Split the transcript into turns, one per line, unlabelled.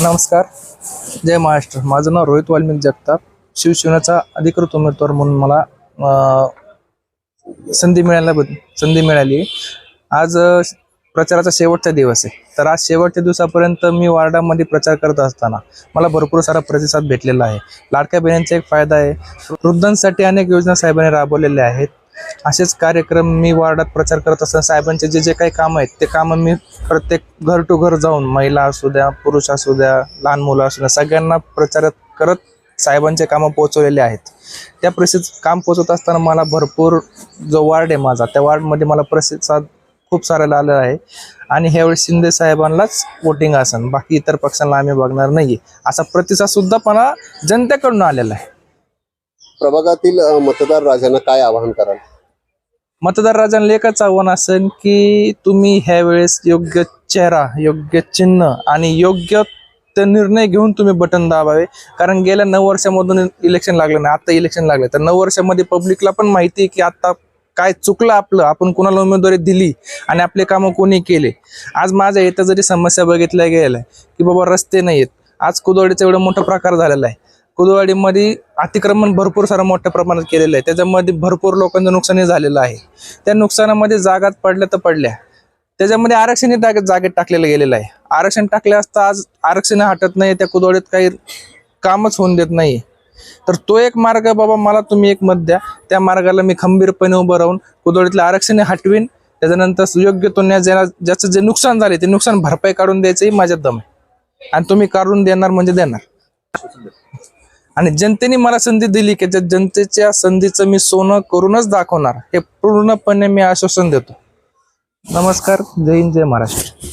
नमस्कार. जय महाराष्ट्र. माझं नाव रोहित वाल्मिक जगताप. शिवसेनेचा अधिकृत उमेदवार म्हणून मला संधी मिळायला संधी मिळाली. आज प्रचाराचा शेवटचा दिवस आहे. तर आज शेवटच्या दिवसापर्यंत मी वार्डामध्ये प्रचार करत असताना मला भरपूर सारा प्रतिसाद भेटलेला आहे. लाडक्या बहिणींचा एक फायदा आहे. वृद्धांसाठी अनेक योजना साहेबांनी राबवलेल्या आहेत. असेच कार्यक्रम मी वार्डात प्रचार करत असताना साहेबांचे जे जे काही कामं आहेत ते कामं मी प्रत्येक घर टू घर जाऊन महिला असू द्या पुरुष असू द्या लहान मुलं असू द्या सगळ्यांना प्रचार करत साहेबांचे कामं पोहोचवलेले आहेत. त्या प्रसिद्ध काम पोचवत असताना मला भरपूर जो वार्ड आहे माझा त्या वार्डमध्ये मला प्रतिसाद खूप सारा आलेला आहे. आणि ह्यावेळेस शिंदे साहेबांनाच वोटिंग असन बाकी इतर पक्षांना आम्ही बघणार नाही असा प्रतिसाद सुद्धा मला जनतेकडून आलेला आहे.
प्रभागातील मतदार राजांना काय आवाहन कराल?
मतदार राजांना एकच आव्हान असेल की तुम्ही ह्या वेळेस योग्य चेहरा योग्य चिन्ह आणि योग्य ते निर्णय घेऊन तुम्ही बटन दाबावे. कारण गेल्या नऊ वर्षामधून इलेक्शन लागलं नाही आता इलेक्शन लागलं. तर नऊ वर्षामध्ये पब्लिकला पण माहिती आहे की आता काय चुकलं आपलं आपण कोणाला उमेदवारी दिली आणि आपले कामं कोणी केले. आज माझ्या इथं जरी समस्या बघितल्या गेल्या की बाबा रस्ते नाही आहेत आज कुदोडीचा एवढा मोठा प्रकार झालेला आहे. कुदवाडीमध्ये अतिक्रमण भरपूर सारं मोठ्या प्रमाणात केलेलं आहे. त्याच्यामध्ये भरपूर लोकांचं नुकसानही झालेलं आहे. त्या नुकसानामध्ये जागात पडल्या तर पडल्या. त्याच्यामध्ये आरक्षणही जागेत जागेत टाकलेलं गेलेलं आहे. आरक्षण टाकले असता आज आरक्षण हटत नाही त्या कुदवाडीत काही कामच होऊन देत नाही. तर तो एक मार्ग बाबा मला तुम्ही एक मत द्या. त्या मार्गाला मी खंबीरपणे उभं राहून कुदवाडीतलं आरक्षण हटवीन. त्याच्यानंतर योग्य तो न्याय ज्याला ज्याचं जे नुकसान झाले ते नुकसान भरपाई काढून द्यायचंही माझ्यात दम आहे. आणि तुम्ही काढून देणार म्हणजे देणार. आणि जनतेने मला संधी दिली की त्या जनतेच्या संधीचं मी सोनं करूनच दाखवणार. हे पूर्णपणे मी आश्वासन देतो. नमस्कार. जय हिंद जय महाराष्ट्र.